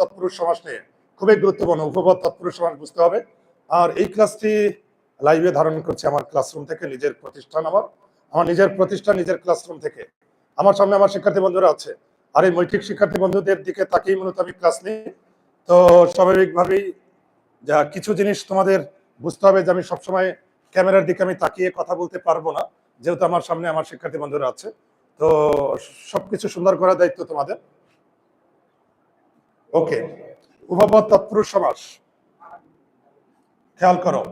তৎপুরুষ সমাস নিয়ে খুবই গুরুত্বপূর্ণ উপপদ তৎপুরুষ সমাস বুঝতে হবে। আর এই ক্লাসটি লাইভে ধারণ করছে আমার ক্লাসরুম থেকে, নিজের প্রতিষ্ঠান আমার। আমার নিজের প্রতিষ্ঠান, নিজের ক্লাসরুম থেকে। আমার সামনে আমার শিক্ষার্থী বন্ধুরা আছে। আর এই মৈত্রিক শিক্ষার্থী বন্ধুদের দিকে তাকিয়ে মূলত আমি ক্লাস নিই। তো স্বাভাবিকভাবেই যা কিছু জিনিস তোমাদের বুঝতে হবে যে আমি সবসময় ক্যামেরার দিকে আমি তাকিয়ে কথা বলতে পারব না, যেহেতু আমার সামনে আমার শিক্ষার্থী বন্ধুরা আছে। তো সবকিছু সুন্দর করার দায়িত্ব তোমাদের। ওকে উপপদ তৎপুরুষ সমাস খেয়াল করো।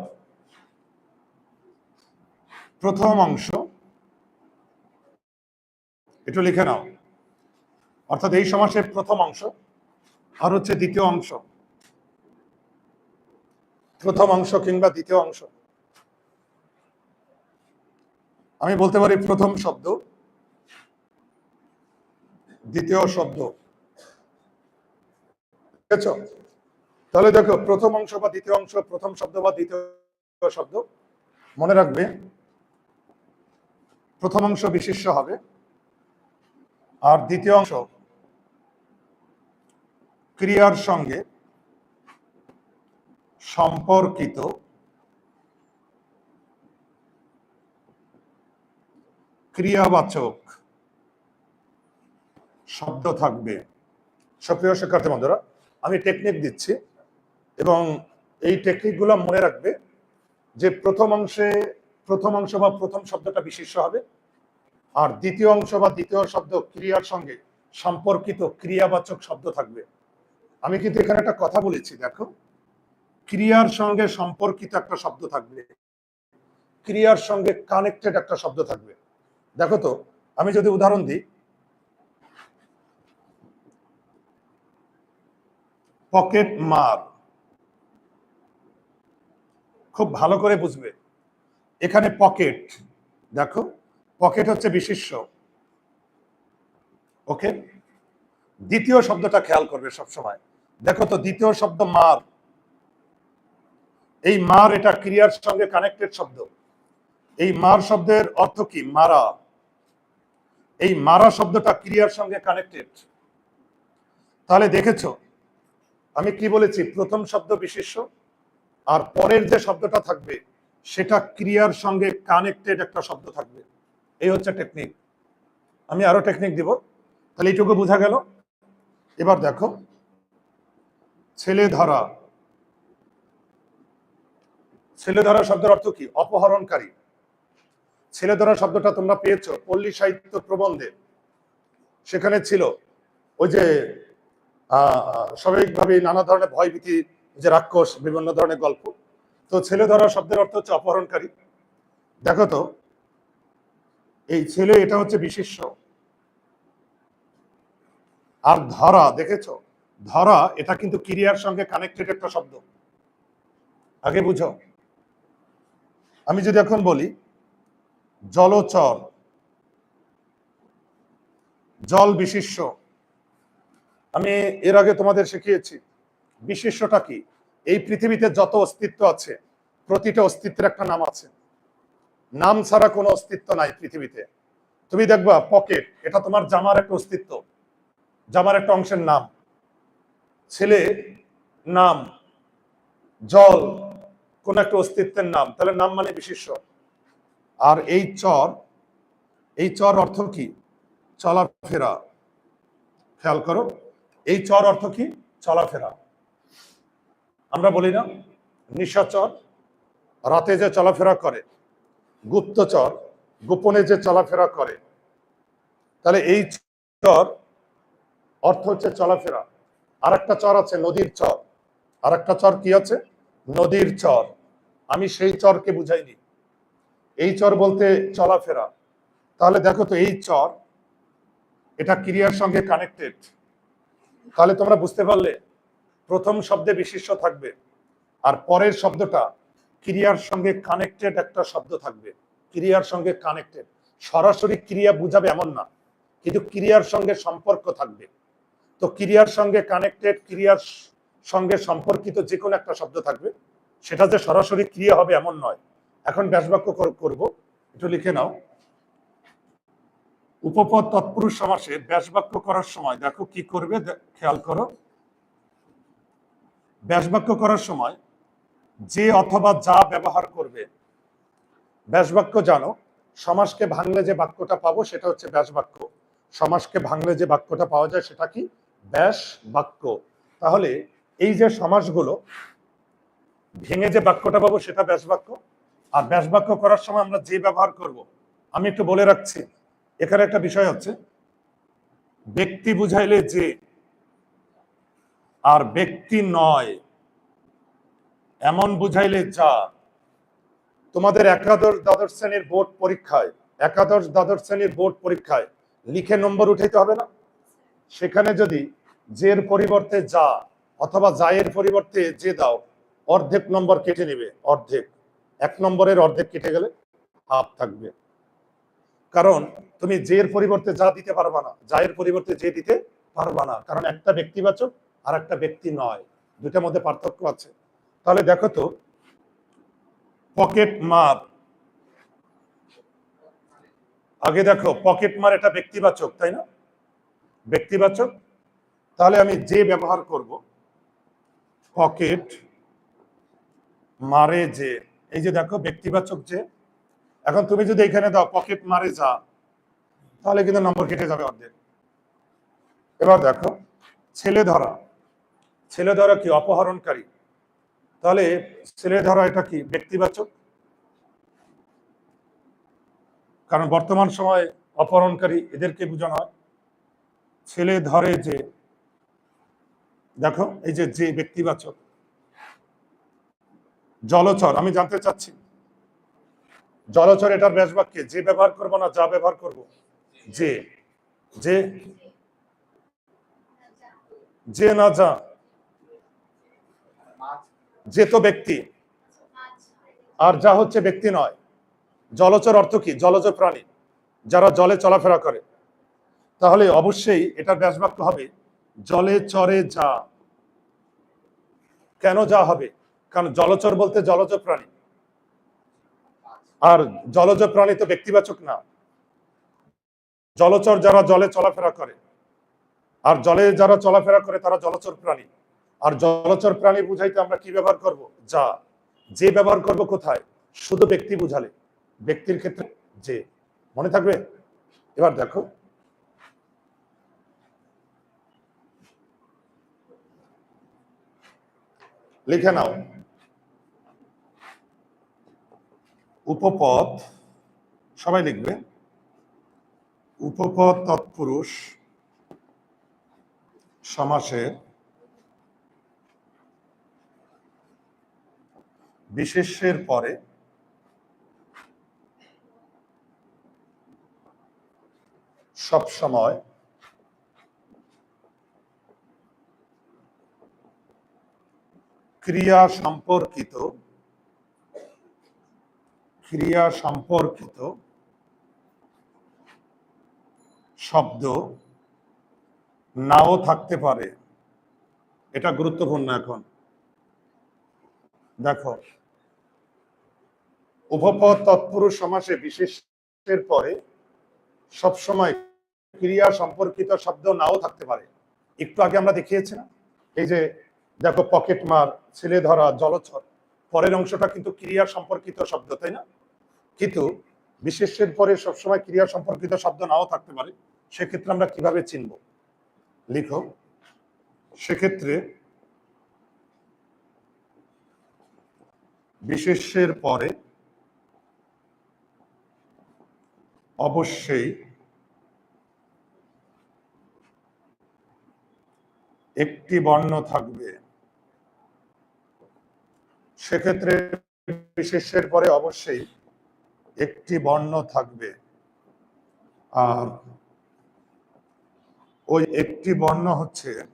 প্রথম অংশ, একটু লিখে নাও। অর্থাৎ এই সমাসের প্রথম অংশ, আর হচ্ছে দ্বিতীয় অংশ। প্রথম অংশ কিংবা দ্বিতীয় অংশ। আমি বলতে পারি প্রথম শব্দ, দ্বিতীয় শব্দ। বুঝেছ তাহলে দেখো, প্রথম অংশ বা দ্বিতীয় অংশ, প্রথম শব্দ বা দ্বিতীয় শব্দ মনে রাখবে। প্রথম অংশ বিশিষ্ট হবে। আর দ্বিতীয় অংশ ক্রিয়ার সঙ্গে সম্পর্কিত ক্রিয়াবাচক শব্দ থাকবে। সক্রিয় শিক্ষার্থী বন্ধুরা আমি টেকনিক দিচ্ছি এবং এই টেকনিকগুলো মনে রাখবে যে প্রথম অংশে, প্রথম অংশ বা প্রথম শব্দটা বিশিষ্ট হবে আর দ্বিতীয় অংশ বা দ্বিতীয় শব্দ ক্রিয়ার সঙ্গে সম্পর্কিত ক্রিয়াবাচক শব্দ থাকবে। আমি কিন্তু এখানে একটা কথা বলেছি, দেখো। ক্রিয়ার সঙ্গে সম্পর্কিত একটা শব্দ থাকবে। ক্রিয়ার সঙ্গে কানেক্টেড একটা শব্দ থাকবে। দেখো তো, আমি যদি উদাহরণ দিই পকেট মার খুব ভালো করে বুঝবে। এখানে পকেট, দেখো, পকেট হচ্ছে বিশিষ্য ওকে? দ্বিতীয় শব্দটা খেয়াল করবে সব সময় দেখো তো, দ্বিতীয় শব্দ মার এই মার এটা ক্রিয়ার সঙ্গে কানেক্টেড শব্দ। এই মার শব্দের অর্থ কি? মারা। এই মারা শব্দটা ক্রিয়ার সঙ্গে কানেক্টেড তাহলে দেখেছ আমি কি বলেছি? প্রথম শব্দ বিশিষ্য, আর পরের যে শব্দটা থাকবে, সেটা ক্রিয়ার সঙ্গে কানেক্টেড একটা শব্দ থাকবে। এই হচ্ছে টেকনিক আমি আরও টেকনিক দিব। তাহলে এইটুকু বোঝা গেল? এবার দেখো। ছেলে ধরা ছেলে ধরা শব্দের অর্থ কি? অপহরণকারী। ছেলে ধরা শব্দটা তোমরা পেয়েছ। পল্লী সাহিত্য প্রবন্ধে। সেখানে ছিল ওই যে স্বাভাবিকভাবে নানা ধরনের ভয়ভীতি, যে রাক্ষস, বিভিন্ন ধরনের গল্প। তো ছেলে ধরা শব্দের অর্থ হচ্ছে অপহরণকারী। দেখো তো, এই ছেলে এটা হচ্ছে বিশিষ্য। আর ধরা, দেখেছ? ধরা, এটা কিন্তু ক্রিয়ার সঙ্গে কানেক্টেড একটা শব্দ। আগে বুঝো। আমি যদি এখন বলি, জলচর। জল বিশিষ্য। আমি এর আগে তোমাদের শিখিয়েছি বিশিষ্টটা কি? এই পৃথিবীতে যত অস্তিত্ব আছে, প্রতিটা অস্তিত্বের একটা নাম আছে। নাম ছাড়া কোনো অস্তিত্ব নাই পৃথিবীতে। তুমি দেখবা, পকেট, এটা তোমার জামার একটা অস্তিত্ব। জামার একটা অংশের নাম। ছেলে, নাম। জল, কোন একটা অস্তিত্বের নাম। তাহলে নাম মানে বিশিষ্ট আর এই চর এই চর অর্থ কি? চলাফেরা। খেয়াল করো। এই চর অর্থ কি? চলাফেরা। আমরা বলি না নিশাচর রাতে যে চলাফেরা করে গুপ্তচর গোপনে যে চলাফেরা করে, তাহলে এই চর অর্থ হচ্ছে চলাফেরা। আর একটা চর আছে, নদীর চর। আর একটা চর কি আছে? নদীর চর। আমি সেই চরকে বুঝাইনি। এই চর বলতে চলাফেরা। তাহলে দেখো তো, এই চর, এটা ক্রিয়ার সঙ্গে কানেক্টেড তাহলে তোমরা বুঝতে পারলে প্রথম শব্দে বিশিষ্ট থাকবে আর পরের শব্দটা ক্রিয়ার সঙ্গে কানেক্টেড একটা শব্দ থাকবে। ক্রিয়ার সঙ্গে কানেক্টেড সরাসরি ক্রিয়া বুঝাবে এমন না, কিন্তু ক্রিয়ার সঙ্গে সম্পর্ক থাকবে। তো ক্রিয়ার সঙ্গে কানেক্টেড ক্রিয়ার সঙ্গে সম্পর্কিত যে কোনো একটা শব্দ থাকবে। সেটা যে সরাসরি ক্রিয়া হবে এমন নয়। এখন ব্যাসবাক্য করব। একটু লিখে নাও। উপপদ তৎপুরুষ সমাসে ব্যাসবাক্য করার সময়, দেখো কি করবে খেয়াল করো। ব্যাসবাক্য করার সময়, যে অথবা যা ব্যবহার করবে, ব্যাসবাক্য জানো, সমাসকে ভাঙলে যে বাক্যটা পাবো সেটা হচ্ছে ব্যাস বাক্য সমাসকে ভাঙলে যে বাক্যটা পাওয়া যায় সেটা কি? ব্যাস বাক্য তাহলে এই যে সমাসগুলো, ভেঙে যে বাক্যটা পাবো সেটা ব্যাস বাক্য আর ব্যাস বাক্য করার সময় আমরা যে ব্যবহার করব, আমি একটু বলে রাখছি এখানে একটা বিষয় হচ্ছে ব্যক্তি বুঝাইলে যে আর ব্যক্তি নয়, এমন বুঝাইলে যা। তোমাদের একাদশ দ্বাদশ শ্রেণির বোর্ড পরীক্ষায়, একাদশ দ্বাদশ শ্রেণির বোর্ড পরীক্ষায় লিখে নম্বর উঠাইতে হবে না? সেখানে যদি জের পরিবর্তে যা অথবা জায়ের পরিবর্তে যে দাও, অর্ধেক নম্বর কেটে নেবে, অর্ধেক। এক নম্বরের অর্ধেক কেটে গেলে হাফ থাকবে। কারণ তুমি জের পরিবর্তে যা দিতে পারবা না, জায়ের পরিবর্তে যে দিতে পারবা না, কারণ একটা ব্যক্তিবাচক আর একটা ব্যক্তি নয় দুটার মধ্যে পার্থক্য আছে। তাহলে দেখো তো, পকেট মার। আগে দেখো, পকেট মার এটা ব্যক্তিবাচক, তাই না? ব্যক্তিবাচক। তাহলে আমি যে ব্যবহার করব, পকেট মারে যে, এই যে দেখো, ব্যক্তিবাচক যে। এখন তুমি যদি এখানে দাও, পকেট মারে যা তাহলে কিন্তু নম্বর কেটে যাবে অর্ধেক। এবার দেখো, ছেলে ধরা। ছেলে ধরা কি অপহরণকারী? তাহলে ছেলে ধরা এটা কি ব্যক্তিবাচক? কারণ বর্তমান সময়ে অপহরণকারী এদেরকে বোঝানো হয়। ছেলে ধরে যে, দেখো, এই যে যে ব্যক্তিবাচক। জলচর, আমি জানতে চাচ্ছি। জলচর এটার ব্যাস বাক্যে যে ব্যবহার করব না, যা ব্যবহার করব। যে যে যে না যা, যে তো ব্যক্তি। আর যা হচ্ছে ব্যক্তি নয়। জলচর অর্থ কি? জলজ প্রাণী। যারা জলে চলাফেরা করে। তাহলে অবশ্যই এটার ব্যাস বাক্য হবে, জলে চরে যা। কেন যা হবে? কারণ জলচর বলতে জলজ প্রাণী। আর জলজ প্রাণী তো ব্যক্তিবাচক না। জলচর যারা জলে চলাফেরা করে, আর জলে যারা চলাফেরা করে তারা জলচর প্রাণী। আর জলচর প্রাণী বুঝাইতে আমরা কি ব্যবহার করব? যা। যে ব্যবহার করব কোথায়? শুধু ব্যক্তি বুঝালে। ব্যক্তির ক্ষেত্রে যে। মনে থাকবে? এবার দেখো। লিখে নাও। উপপদ। সবাই লিখবে। উপপদ তৎপুরুষ সমাসের বিশেষের পরে সব সময় ক্রিয়া সম্পর্কিত ক্রিয়া সম্পর্কিত শব্দ নাও থাকতে পারে। এটা গুরুত্বপূর্ণ এখন। দেখো উপপদ তৎপুরুষ সমাসে বিশেষের পরে সবসময় ক্রিয়া সম্পর্কিত শব্দ নাও থাকতে পারে। একটু আগে আমরা দেখিয়েছি না এই যে দেখো, পকেট মার, ছেলে ধরা, জলছর, পরের অংশটা কিন্তু ক্রিয়া সম্পর্কিত শব্দ, তাই না? কিন্তু বিশেষের পরে সবসময় ক্রিয়া সম্পর্কিত শব্দ নাও থাকতে পারে। সেক্ষেত্রে আমরা কীভাবে চিনব? লিখো। সেক্ষেত্রে বিশেষের পরে অবশ্যই একটি বর্ণ থাকবে। সেক্ষেত্রে বিশেষের পরে অবশ্যই একটি বর্ণ থাকবে। আর ওই একটি বর্ণ হচ্ছে।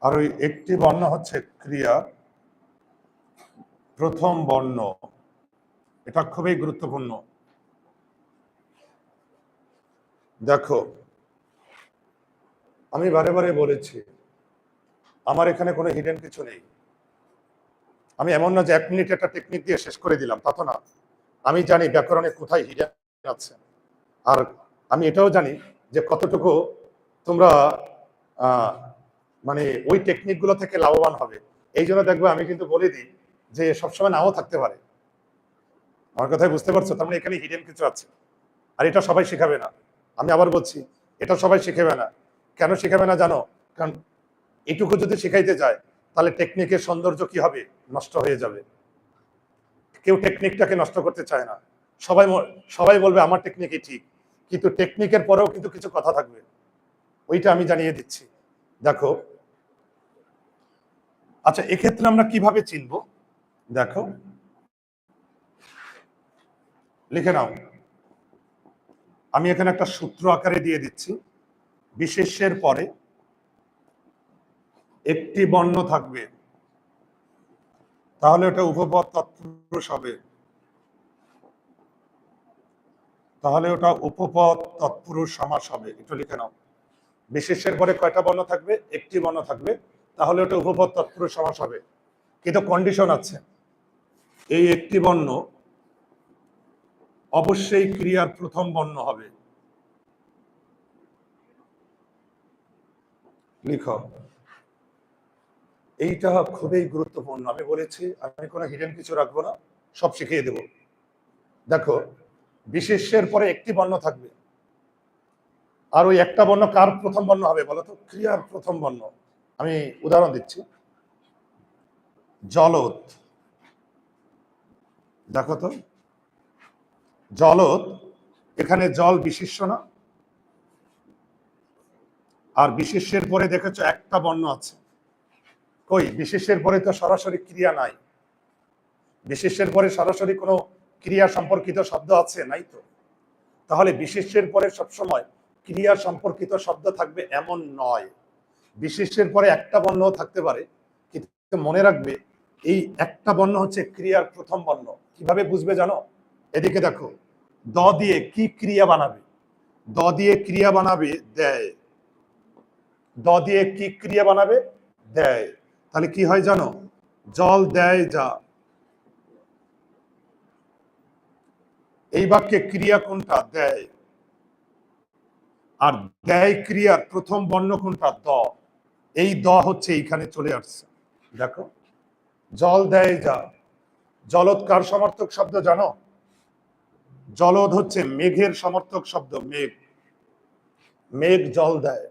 আর ওই একটি বর্ণ হচ্ছে ক্রিয়া। প্রথম বর্ণ। এটা খুবই গুরুত্বপূর্ণ। দেখো, আমি বারে বারে বলেছি, আমার এখানে কোনো হিডেন কিছু নেই। আমি এমন না যে এক মিনিট একটা টেকনিক দিয়ে শেষ করে দিলাম, তা তো না। আমি জানি ব্যাকরণে কোথায় হিডেন আছে। আর আমি এটাও জানি যে কতটুকু তোমরা মানে ওই টেকনিকগুলো থেকে লাভবান হবে। এই জন্য দেখবে আমি কিন্তু বলে দিই যে সবসময় নাও থাকতে পারে। আমার কথাই বুঝতে পারছ? তার মানে এখানে হিডেন কিছু আছে। আর এটা সবাই শেখাবে না। আমি আবার বলছি, এটা সবাই শিখাবে না। কেন শিখাবে না জানো? কারণ এটুকু যদি শিখাইতে যায়, তাহলে টেকনিকের সৌন্দর্য কি হবে? নষ্ট হয়ে যাবে। কেউ টেকনিকটাকে নষ্ট করতে চায় না। সবাই সবাই বলবে, আমার টেকনিকই ঠিক। কিন্তু টেকনিকের পরেও কিন্তু কিছু কথা থাকবে। ওইটা আমি জানিয়ে দিচ্ছি। দেখো। আচ্ছা এক্ষেত্রে আমরা কীভাবে চিনব? দেখো। লিখে নাও। আমি এখানে একটা সূত্র আকারে দিয়ে দিচ্ছি। বিশেষের পরে একটি বর্ণ থাকবে। তাহলে ওটা উপপদ তৎপুরুষ হবে। তাহলে ওটা উপপদ, তৎপুরুষ, সমাস হবে। একটু লিখে নাও। বিশেষের পরে কয়টা বর্ণ থাকবে? একটি বর্ণ থাকবে। তাহলে ওটা উপপদ, তৎপুরুষ, সমাস হবে। কিন্তু কন্ডিশন আছে। এই একটি বর্ণ অবশ্যই ক্রিয়ার প্রথম বর্ণ হবে। লিখো। এইটা খুবই গুরুত্বপূর্ণ। আমি বলেছি, আমি কোনো হিডেন কিছু রাখব না। সব শিখিয়ে দেব। দেখো বিশেষ্যের পরে একটি বর্ণ থাকবে। আর ওই একটা বর্ণ কার প্রথম বর্ণ হবে বলো তো? ক্রিয়ার প্রথম বর্ণ। আমি উদাহরণ দিচ্ছি। জলদ দেখো তো। জলদ এখানে জল বিশেষ্য না। আর বিশেষের পরে দেখেছ একটা বর্ণ আছে। কই? বিশেষের পরে তো সরাসরি ক্রিয়া নাই। বিশেষের পরে সরাসরি কোনো ক্রিয়া সম্পর্কিত শব্দ আছে, নাই তো? তাহলে বিশেষের পরে সবসময় ক্রিয়া সম্পর্কিত শব্দ থাকবে এমন নয়। বিশেষের পরে একটা বর্ণ থাকতে পারে, কিন্তু মনে রাখবে এই একটা বর্ণ হচ্ছে ক্রিয়ার প্রথম বর্ণ। কীভাবে বুঝবে জানো? এদিকে দেখো, দ দিয়ে কি ক্রিয়া বানাবে? দ দিয়ে ক্রিয়া বানাবে দেয়। দ দিয়ে কি ক্রিয়া বানাবে? দেয়। তাহলে কি হয় জানো? জল দেয় যা। এই বাক্যে ক্রিয়া কোনটা? দেয়। আর দেয় ক্রিয়ার প্রথম বর্ণ কোনটা? দ। এই দ হচ্ছে এইখানে চলে আসছে। দেখো। জল দেয় যা। জলদ কার সমর্থক শব্দ জানো? জলদ হচ্ছে মেঘের সমর্থক শব্দ, মেঘ। মেঘ জল দেয়।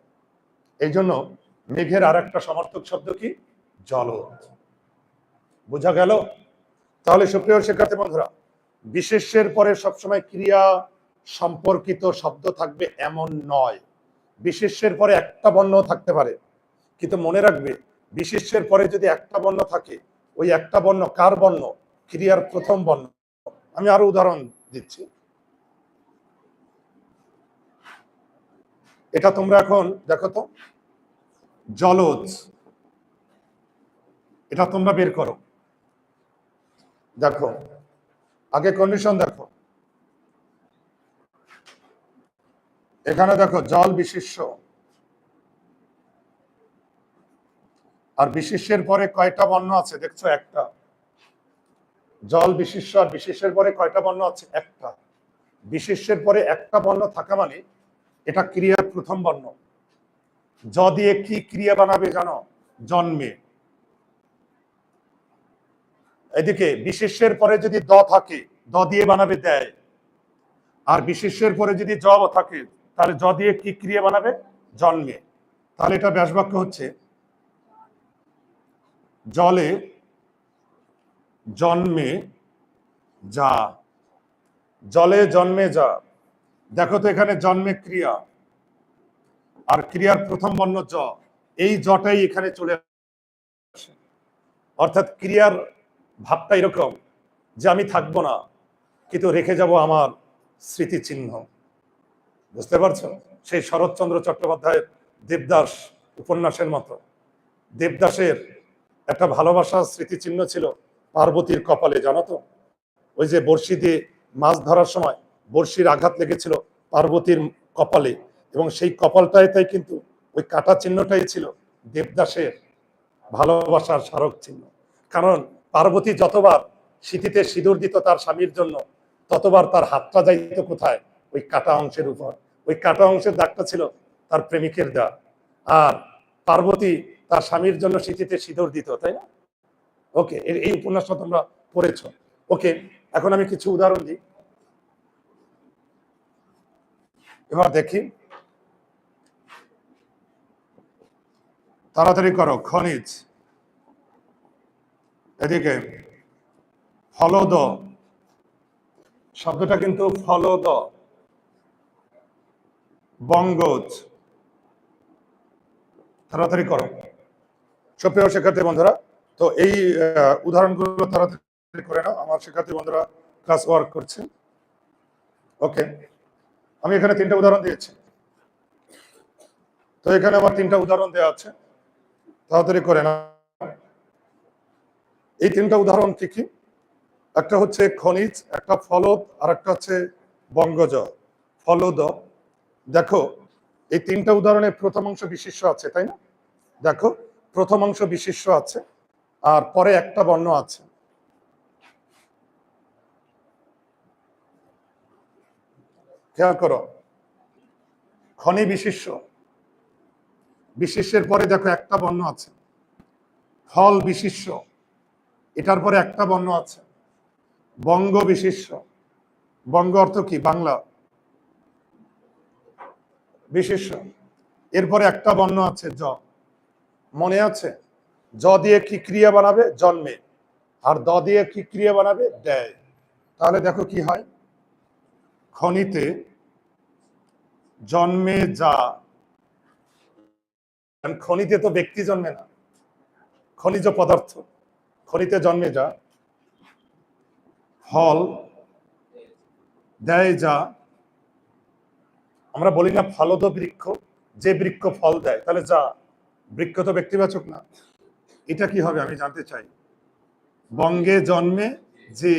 এই জন্য মেঘের আর একটা সমর্থক শব্দ কি? জলদ। বোঝা গেল? তাহলে সুপ্রিয় শিক্ষার্থী বন্ধুরা বিশেষ্যের পরে সবসময় ক্রিয়া সম্পর্কিত শব্দ থাকবে এমন নয়। বিশেষ্যের পরে একটা বর্ণ থাকতে পারে। কিন্তু মনে রাখবে বিশেষ্যের পরে যদি একটা বর্ণ থাকে, ওই একটা বর্ণ কার বর্ণ? ক্রিয়ার প্রথম বর্ণ। আমি আরও উদাহরণ দিচ্ছি। এটা তোমরা এখন দেখো তো। জলজ। এটা তোমরা বের করো। দেখো আগে কন্ডিশন দেখো। এখানে দেখো, জল বিশিষ্য আর বিশিষ্যের পরে কয়টা বর্ণ আছে? দেখছ একটা। জল বিশিষ্য আর বিশেষের পরে কয়টা বর্ণ আছে? একটা। বিশেষের পরে একটা বর্ণ থাকা মানে এটা ক্রিয়ার প্রথম বর্ণ। জ দিয়ে কি ক্রিয়া বানাবে জানো? জন্মে। এদিকে বিশেষের পরে যদি দ থাকে, দ দিয়ে বানাবে দেয়। আর বিশেষের পরে যদি জ থাকে, তাহলে জ দিয়ে কি ক্রিয়া বানাবে? জন্মে। তাহলে এটা ব্যাসবাক্য হচ্ছে, জলে জন্মে যা, জলে জন্মে যা। দেখো তো এখানে জন্মে ক্রিয়া, আর ক্রিয়ার প্রথম বর্ণ জ। এই জটাই এখানে চলে আসে। অর্থাৎ ক্রিয়ার ভাবটা এরকম যে আমি থাকব না, কিন্তু রেখে যাব আমার স্মৃতিচিহ্ন। বুঝতে পারছ? সেই শরৎচন্দ্র চট্টোপাধ্যায়ের দেবদাস উপন্যাসের মতো। দেবদাসের একটা ভালোবাসার স্মৃতিচিহ্ন ছিল পার্বতীর কপালে, জানো তো? ওই যে বড়শি দিয়ে মাছ ধরার সময় বড়শির আঘাত লেগেছিল পার্বতীর কপালে এবং সেই কপালটাই তাই কিন্তু ওই কাটা চিহ্নটাই ছিল দেবদাসের ভালোবাসার স্মারক চিহ্ন। কারণ পার্বতী যতবার স্মৃতিতে সিঁদুর দিত তার স্বামীর জন্য, ততবার তার হাতটা যাইত কোথায়? ওই কাটা অংশের উপর। ওই কাটা অংশের দাগটা ছিল তার প্রেমিকের দাগ। আর পার্বতী তার স্বামীর জন্য স্মৃতিতে সিঁদুর দিত, তাই না? ওকে এই উপন্যাসটা তোমরা পড়েছ। ওকে, এখন আমি কিছু উদাহরণ দিই। এবার দেখি। তাড়াতাড়ি করো, খনিজ। এদিকে, ফলদ। শব্দটা কিন্তু ফলদ। বঙ্গজ। তাড়াতাড়ি করো। সুপ্রিয় শিক্ষার্থী বন্ধুরা, তো এই উদাহরণগুলো তাড়াতাড়ি করে নাও। আমার শিক্ষার্থী বন্ধুরা ক্লাস ওয়ার্ক করছে। ওকে আমি এখানে তিনটা উদাহরণ দিয়েছি। তো এখানে আমার তিনটা উদাহরণ দেওয়া আছে। তাড়াতাড়ি করে না এই তিনটা উদাহরণ কি কি? একটা হচ্ছে খনিজ, একটা ফলদ, আর একটা হচ্ছে বঙ্গজ ফলদ, দেখো, এই তিনটা উদাহরণে প্রথম অংশ বিশিষ্ট আছে, তাই না? দেখো, প্রথম অংশ বিশিষ্ট আছে, আর পরে একটা বর্ণ আছে। খেয়াল করো, খনি বিশিষ্ট, বিশিষ্টের পরে দেখো একটা বর্ণ আছে। ফল বিশিষ্ট এটার পরে একটা বর্ণ আছে। বঙ্গ বিশিষ্ট। বঙ্গ অর্থ কি? বাংলা। বিশিষ্ট। এরপরে একটা বর্ণ আছে জ। মনে আছে? জ দিয়ে কি ক্রিয়া বানাবে? জন্মে। আর দ দিয়ে কি ক্রিয়া বানাবে? দেয়। তাহলে দেখো কি হয়? খনিতে জন্মে যা। খনিতে তো ব্যক্তি জন্মে না। খনিজ পদার্থ। খনিতে জন্মে যা ফল দেয় যা, আমরা বলি না ফলদ বৃক্ষ, যে বৃক্ষ ফল দেয়, তাহলে যা, বৃক্ষ তো ব্যক্তিবাচক না। এটা কি হবে আমি জানতে চাই। বঙ্গে জন্মে যে,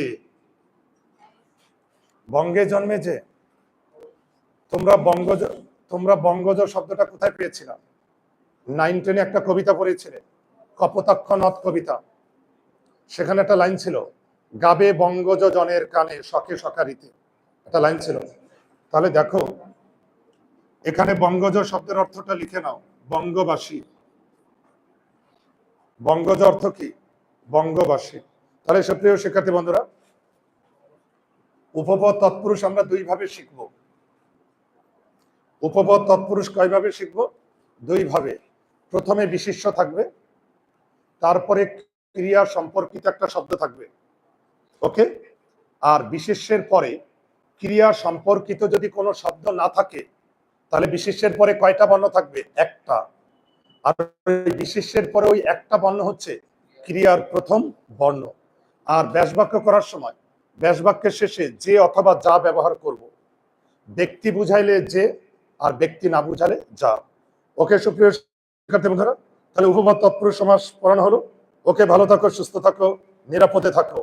বঙ্গে জন্মে যে, তোমরা বঙ্গজ তোমরা বঙ্গজ শব্দটা কোথায় পেয়েছিলা নাইন টেনে একটা কবিতা পড়েছিলে, কপোতাক্ষ নথ কবিতা। সেখানে একটা লাইন ছিল, গাবে বঙ্গজ জনের কানে শখে সকারিতে একটা লাইন ছিল। তাহলে দেখো, এখানে বঙ্গজ শব্দের অর্থটা লিখে নাও, বঙ্গবাসী। বঙ্গজ অর্থ কি? বঙ্গবাসী। তাহলে সুপ্রিয় শিক্ষার্থী বন্ধুরা, উপপদ তৎপুরুষ আমরা দুই ভাবে শিখব। উপপদ তৎপুরুষ কয়ভাবে শিখব? দুই ভাবে প্রথমে বিশিষ্ট থাকবে, তারপরে ক্রিয়া সম্পর্কিত একটা শব্দ থাকবে। ওকে? আর বিশেষের পরে ক্রিয়া সম্পর্কিত যদি কোনো শব্দ না থাকে, তাহলে বিশেষের পরে কয়টা বর্ণ থাকবে? একটা। আর ওই বিশেষ্যের পরে ওই একটা বর্ণ হচ্ছে ক্রিয়ার প্রথম বর্ণ। আর ব্যাসবাক্য করার সময়, ব্যাসবাক্যের শেষে যে অথবা যা ব্যবহার করব। ব্যক্তি বুঝাইলে যে, আর ব্যক্তি না বুঝালে যা। ওকে সুপ্রিয় শিক্ষার্থী বন্ধুরা, তাহলে উপমত তৎপুরুষ সমাস পড়ানো হলো। ওকে ভালো থাকো সুস্থ থাকো নিরাপদে থাকো।